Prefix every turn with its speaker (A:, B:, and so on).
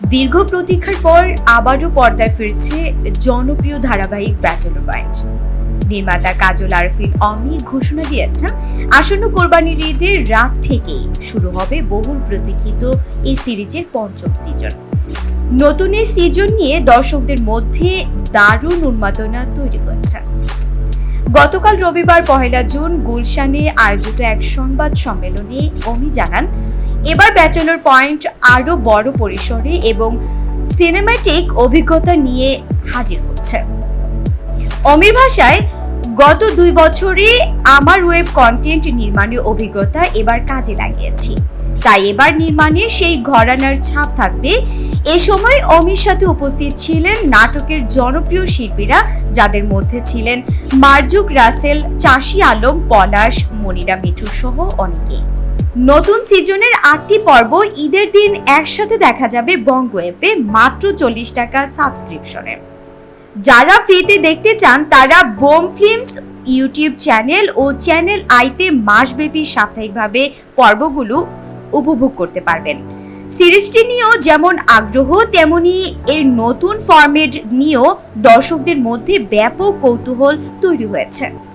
A: দীর্ঘ প্রতীক্ষার পর আবারও পর্দায় ফিরছে জনপ্রিয় ধারাবাহিক ব্যাচেলর পয়েন্ট নির্মাতা কাজল আরফিন অমি ঘোষণা দিয়েছেন আসন্ন কোরবানির ঈদের রাত থেকেই শুরু হবে বহুল প্রতীক্ষিত এই সিরিজের পঞ্চম সিজন নতুন এই সিজন নিয়ে দর্শকদের মধ্যে দারুণ উন্মাদনা তৈরি হয়েছে গতকাল রবিবার পহেলা জুন গুলশানে আয়োজিত এক সংবাদ সম্মেলনে অমি জানান, এবার ব্যাচেলর পয়েন্ট আরও বড় পরিসরে এবং সিনেম্যাটিক অভিজ্ঞতা নিয়ে হাজির হচ্ছে। অমির ভাষায়, গত দুই বছরে আমার ওয়েব কন্টেন্ট নির্মাণের অভিজ্ঞতা এবার কাজে লাগিয়েছি। তাই এবার নির্মাণে সেই ঘরানার ছাপ থাকবে এ সময় অমির সাথে উপস্থিত ছিলেন নাটকের জনপ্রিয় শিল্পীরা যাদের মধ্যে ছিলেন মার্জুক রাসেল, চাষি আলম, পলাশ, মনিরা মিঠু সহ অনেকেই। নতুন সিজনের আটটি পর্ব ঈদের দিন একসাথে দেখা যাবে বঙ্গ অ্যাপে মাত্র চল্লিশ টাকা সাবস্ক্রিপশনে। যারা ফ্রিতে দেখতে চান, তারা বোম ফিল্মস ইউটিউব চ্যানেল ও চ্যানেল আইতে মাসব্যাপী সাপ্তাহিকভাবে পর্বগুলো উপভোগ করতে পারবেন। সিরিজটি নিয়েও যেমন আগ্রহ, তেমনি এর নতুন ফর্মেট নিয়েও দর্শকদের মধ্যে ব্যাপক কৌতূহল তৈরি হয়েছে।